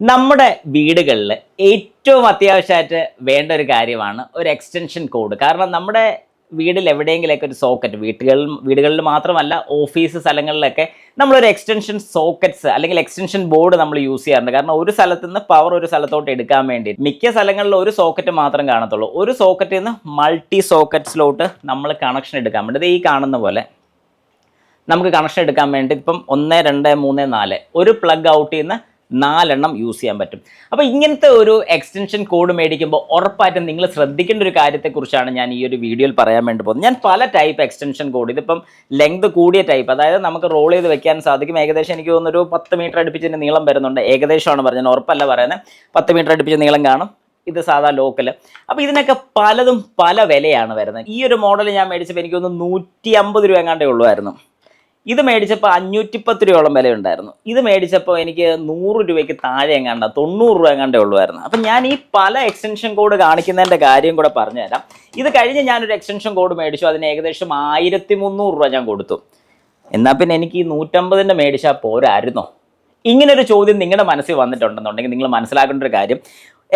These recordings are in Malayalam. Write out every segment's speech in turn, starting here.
നമ്മുടെ വീടുകളിൽ ഏറ്റവും അത്യാവശ്യമായിട്ട് വേണ്ട ഒരു കാര്യമാണ് ഒരു എക്സ്റ്റൻഷൻ കോഡ് കാരണം നമ്മുടെ വീട്ടിൽ എവിടെയെങ്കിലൊക്കെ ഒരു സോക്കറ്റ് വീട്ടുകളിൽ വീടുകളിൽ മാത്രമല്ല ഓഫീസ് സ്ഥലങ്ങളിലൊക്കെ നമ്മളൊരു എക്സ്റ്റൻഷൻ സോക്കറ്റ്സ് അല്ലെങ്കിൽ എക്സ്റ്റൻഷൻ ബോർഡ് നമ്മൾ യൂസ് ചെയ്യാറുണ്ട്. കാരണം ഒരു സ്ഥലത്ത് നിന്ന് പവർ ഒരു സ്ഥലത്തോട്ട് എടുക്കാൻ വേണ്ടി മിക്ക സ്ഥലങ്ങളിൽ ഒരു സോക്കറ്റ് മാത്രം കാണത്തുള്ളൂ. ഒരു സോക്കറ്റിൽ നിന്ന് മൾട്ടി സോക്കറ്റ്സിലോട്ട് നമ്മൾ കണക്ഷൻ എടുക്കാൻ വേണ്ടി ഈ കാണുന്ന പോലെ നമുക്ക് കണക്ഷൻ എടുക്കാൻ വേണ്ടി ഇപ്പം ഒന്ന് രണ്ട് മൂന്ന് നാല് ഒരു പ്ലഗ് ഔട്ട് ചെയ്യുന്ന നാലെണ്ണം യൂസ് ചെയ്യാൻ പറ്റും. അപ്പോൾ ഇങ്ങനത്തെ ഒരു എക്സ്റ്റൻഷൻ കോഡ് മേടിക്കുമ്പോൾ ഉറപ്പായിട്ടും നിങ്ങൾ ശ്രദ്ധിക്കേണ്ട ഒരു കാര്യത്തെക്കുറിച്ചാണ് ഞാൻ ഈ ഒരു വീഡിയോയിൽ പറയാൻ വേണ്ടി പോകുന്നത്. ഞാൻ പല ടൈപ്പ് എക്സ്റ്റൻഷൻ കോഡ് ഇതിപ്പം ലെങ്ത് കൂടിയ ടൈപ്പ് അതായത് നമുക്ക് റോൾ ചെയ്ത് വെക്കാൻ സാധിക്കും. ഏകദേശം എനിക്ക് തോന്നുന്നു ഒരു പത്ത് മീറ്റർ അടുപ്പിച്ചതിന്റെ നീളം വരുന്നുണ്ട്. ഏകദേശമാണ് പറഞ്ഞത്. ഉറപ്പല്ല പറയുന്നത്. പത്ത് മീറ്റർ അടുപ്പിച്ച് നീളം കാണും. ഇത് സാധാ ലോക്കൽ അപ്പോൾ ഇതിനൊക്കെ പലതും പല വിലയാണ് വരുന്നത്. ഈ ഒരു മോഡൽ ഞാൻ മേടിച്ചപ്പോൾ എനിക്ക് തോന്നുന്നു നൂറ്റി അമ്പത് രൂപ എങ്ങാണ്ടേ ഉള്ളുമായിരുന്നു ഇത് മേടിച്ചപ്പോൾ അഞ്ഞൂറ്റി പത്ത് രൂപയോളം വില ഉണ്ടായിരുന്നു ഇത് മേടിച്ചപ്പോൾ എനിക്ക് നൂറ് രൂപയ്ക്ക് താഴെ എങ്ങാണ്ട തൊണ്ണൂറ് രൂപ എങ്ങാണ്ടേ ഉള്ളുമായിരുന്നു അപ്പം ഞാൻ ഈ പല എക്സ്റ്റൻഷൻ കോഡ് കാണിക്കുന്നതിന്റെ കാര്യം കൂടെ പറഞ്ഞുതരാം. ഇത് കഴിഞ്ഞ് ഞാനൊരു എക്സ്റ്റൻഷൻ കോഡ് മേടിച്ചു. അതിന് ഏകദേശം ആയിരത്തി മുന്നൂറ് രൂപ ഞാൻ കൊടുത്തു. എന്നാൽ പിന്നെ എനിക്ക് ഈ നൂറ്റമ്പതിന്റെ മേടിച്ചാൽ പോരായിരുന്നോ? ഇങ്ങനൊരു ചോദ്യം നിങ്ങളുടെ മനസ്സിൽ വന്നിട്ടുണ്ടെന്നുണ്ടെങ്കിൽ നിങ്ങൾ മനസ്സിലാക്കേണ്ട ഒരു കാര്യം.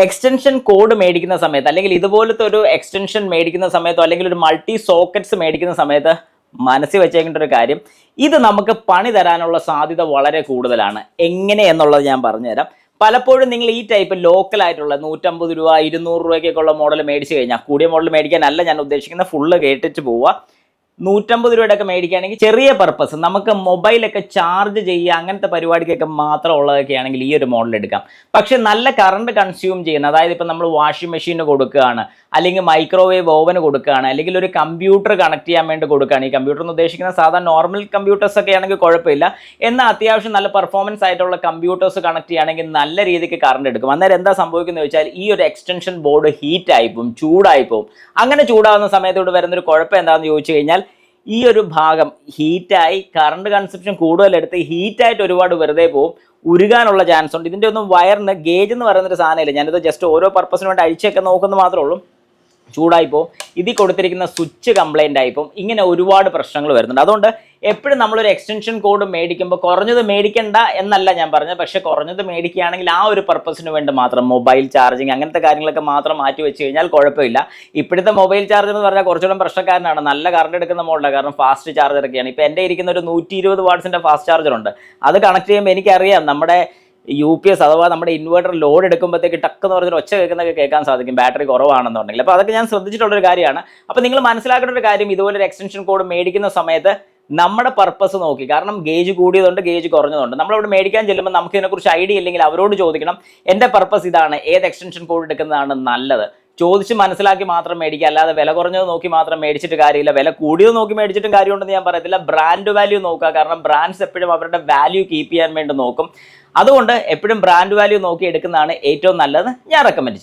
എക്സ്റ്റൻഷൻ കോഡ് മേടിക്കുന്ന സമയത്ത് അല്ലെങ്കിൽ ഇതുപോലത്തെ ഒരു എക്സ്റ്റൻഷൻ മേടിക്കുന്ന സമയത്തോ അല്ലെങ്കിൽ ഒരു മൾട്ടി സോക്കറ്റ്സ് മേടിക്കുന്ന സമയത്ത് മനസ്സിൽ വെച്ചേക്കേണ്ട ഒരു കാര്യം ഇത് നമുക്ക് പണി തരാനുള്ള സാധ്യത വളരെ കൂടുതലാണ്. എങ്ങനെ എന്നുള്ളത് ഞാൻ പറഞ്ഞുതരാം. പലപ്പോഴും നിങ്ങൾ ഈ ടൈപ്പ് ലോക്കലായിട്ടുള്ള നൂറ്റമ്പത് രൂപ ഇരുന്നൂറ് രൂപയ്ക്കൊക്കെ ഉള്ള മോഡൽ മേടിച്ച് കഴിഞ്ഞാൽ കൂടിയ മോഡൽ മേടിക്കാനല്ല ഞാൻ ഉദ്ദേശിക്കുന്നത് ഫുള്ള് കേട്ടിട്ട് പോവുക. നൂറ്റമ്പത് രൂപയുടെ ഒക്കെ മേടിക്കുകയാണെങ്കിൽ ചെറിയ പർപ്പസ് നമുക്ക് മൊബൈലൊക്കെ ചാർജ് ചെയ്യുക അങ്ങനത്തെ പരിപാടിക്കൊക്കെ മാത്രം ഉള്ളതൊക്കെ ആണെങ്കിൽ ഈ ഒരു മോഡൽ എടുക്കാം. പക്ഷേ നല്ല കറണ്ട് കൺസ്യൂം ചെയ്യുന്ന അതായത് ഇപ്പം നമ്മൾ വാഷിംഗ് മെഷീന് കൊടുക്കുകയാണ് അല്ലെങ്കിൽ മൈക്രോവേവ് ഓവന് കൊടുക്കുകയാണ് അല്ലെങ്കിൽ ഒരു കമ്പ്യൂട്ടർ കണക്ട് ചെയ്യാൻ വേണ്ടി കൊടുക്കുകയാണ്. ഈ കമ്പ്യൂട്ടർ എന്ന് ഉദ്ദേശിക്കുന്ന സാധാരണ നോർമൽ കമ്പ്യൂട്ടേഴ്സ് ഒക്കെ ആണെങ്കിൽ കുഴപ്പമില്ല. എന്നാൽ അത്യാവശ്യം നല്ല പെർഫോമൻസ് ആയിട്ടുള്ള കമ്പ്യൂട്ടേഴ്സ് കണക്ട് ചെയ്യുകയാണെങ്കിൽ നല്ല രീതിക്ക് കറണ്ട് എടുക്കും. അന്നേരം എന്താ സംഭവിക്കുന്നത് വെച്ചാൽ ഈ ഒരു എക്സ്റ്റൻഷൻ ബോർഡ് ഹീറ്റ് ആയിപ്പോവും ചൂടായി പോകും അങ്ങനെ ചൂടാവുന്ന സമയത്തോട് വരുന്നൊരു കുഴപ്പം എന്താണെന്ന് ചോദിച്ചു കഴിഞ്ഞാൽ ഈ ഒരു ഭാഗം ഹീറ്റായി കറണ്ട് കൺസപ്ഷൻ കൂടുതലെടുത്ത് ഹീറ്റായിട്ട് ഒരുപാട് വെറുതെ പോകും ഉരുകാനുള്ള ചാൻസ് ഉണ്ട്. ഇതിന്റെ ഒന്നും വയറിന് ഗേജ് എന്ന് പറയുന്നൊരു സാധനമില്ല. ഞാനിത് ജസ്റ്റ് ഓരോ പർപ്പസിന് വേണ്ടി അഴിച്ചൊക്കെ നോക്കുന്നത് മാത്രമേ ഉള്ളൂ. ചൂടായിപ്പോൾ ഇതിൽ കൊടുത്തിരിക്കുന്ന സ്വിച്ച് കംപ്ലൈന്റ് ആയിപ്പോൾ ഇങ്ങനെ ഒരുപാട് പ്രശ്നങ്ങൾ വരുന്നുണ്ട്. അതുകൊണ്ട് എപ്പോഴും നമ്മളൊരു എക്സ്റ്റൻഷൻ കോഡ് മേടിക്കുമ്പോൾ കുറഞ്ഞത് മേടിക്കണ്ട എന്നല്ല ഞാൻ പറഞ്ഞത്. പക്ഷേ കുറഞ്ഞത് മേടിക്കുകയാണെങ്കിൽ ആ ഒരു പർപ്പസിന് വേണ്ടി മാത്രം മൊബൈൽ ചാർജിങ് അങ്ങനത്തെ കാര്യങ്ങളൊക്കെ മാത്രം മാറ്റി വെച്ച് കഴിഞ്ഞാൽ കുഴപ്പമില്ല. ഇപ്പോഴത്തെ മൊബൈൽ ചാർജർ എന്ന് പറഞ്ഞാൽ കുറച്ചുകൂടെ പ്രശ്നക്കാരനാണ്. നല്ല കറണ്ട് എടുക്കുന്ന മോഡലാണ് കാരണം ഫാസ്റ്റ് ചാർജറൊക്കെയാണ് ഇപ്പോൾ എന്റെ ഇരിക്കുന്ന ഒരു നൂറ്റി ഇരുപത് വാട്ട്സിന്റെ ഫാസ്റ്റ് ചാർജർ ഉണ്ട്. അത് കണക്ട് ചെയ്യുമ്പോൾ എനിക്കറിയാം നമ്മുടെ യു പി എസ് അഥവാ നമ്മുടെ ഇൻവേർട്ടർ ലോഡ് എടുക്കുമ്പോഴത്തേക്ക് ടക്ക് എന്ന് പറഞ്ഞൊരു ഒച്ച കേൾക്കുന്നതൊക്കെ കേൾക്കാൻ സാധിക്കും. ബാറ്ററി കുറവാണെന്നുണ്ടെങ്കിൽ. അപ്പോൾ അതൊക്കെ ഞാൻ ശ്രദ്ധിച്ചിട്ടുള്ള ഒരു കാര്യമാണ്. അപ്പോൾ നിങ്ങൾ മനസ്സിലാക്കേണ്ട ഒരു കാര്യം ഇതുപോലെ ഒരു എക്സ്റ്റൻഷൻ കോഡ് മേടിക്കുന്ന സമയത്ത് നമ്മുടെ പർപ്പസ് നോക്കി. കാരണം ഗേജ് കൂടിയതുണ്ട് ഗേജ് കുറഞ്ഞതുണ്ട്. നമ്മളവിടെ മേടിക്കാൻ ചെല്ലുമ്പോൾ നമുക്ക് ഇതിനെക്കുറിച്ച് ഐഡിയ ഇല്ലെങ്കിൽ അവരോട് ചോദിക്കണം എന്റെ പർപ്പസ് ഇതാണ്. ഏത് എക്സ്റ്റൻഷൻ കോഡ് എടുക്കുന്നതാണ് നല്ലത്? ചോദിച്ച് മനസ്സിലാക്കി മാത്രം മേടിക്കുക. അല്ലാതെ വില കുറഞ്ഞത് നോക്കി മാത്രം മേടിച്ചിട്ട് കാര്യമില്ല. വില കൂടിയത് നോക്കി മേടിച്ചിട്ടും കാര്യമുണ്ടെന്ന് ഞാൻ പറയത്തില്ല. ബ്രാൻഡ് വാല്യൂ നോക്കുക. കാരണം ബ്രാൻഡ്സ് എപ്പോഴും അവരുടെ വാല്യൂ കീപ്പ് ചെയ്യാൻ വേണ്ടി നോക്കും. അതുകൊണ്ട് എപ്പോഴും ബ്രാൻഡ് വാല്യൂ നോക്കി എടുക്കുന്നതാണ് ഏറ്റവും നല്ലത് ഞാൻ റെക്കമെൻഡ് ചെയ്യും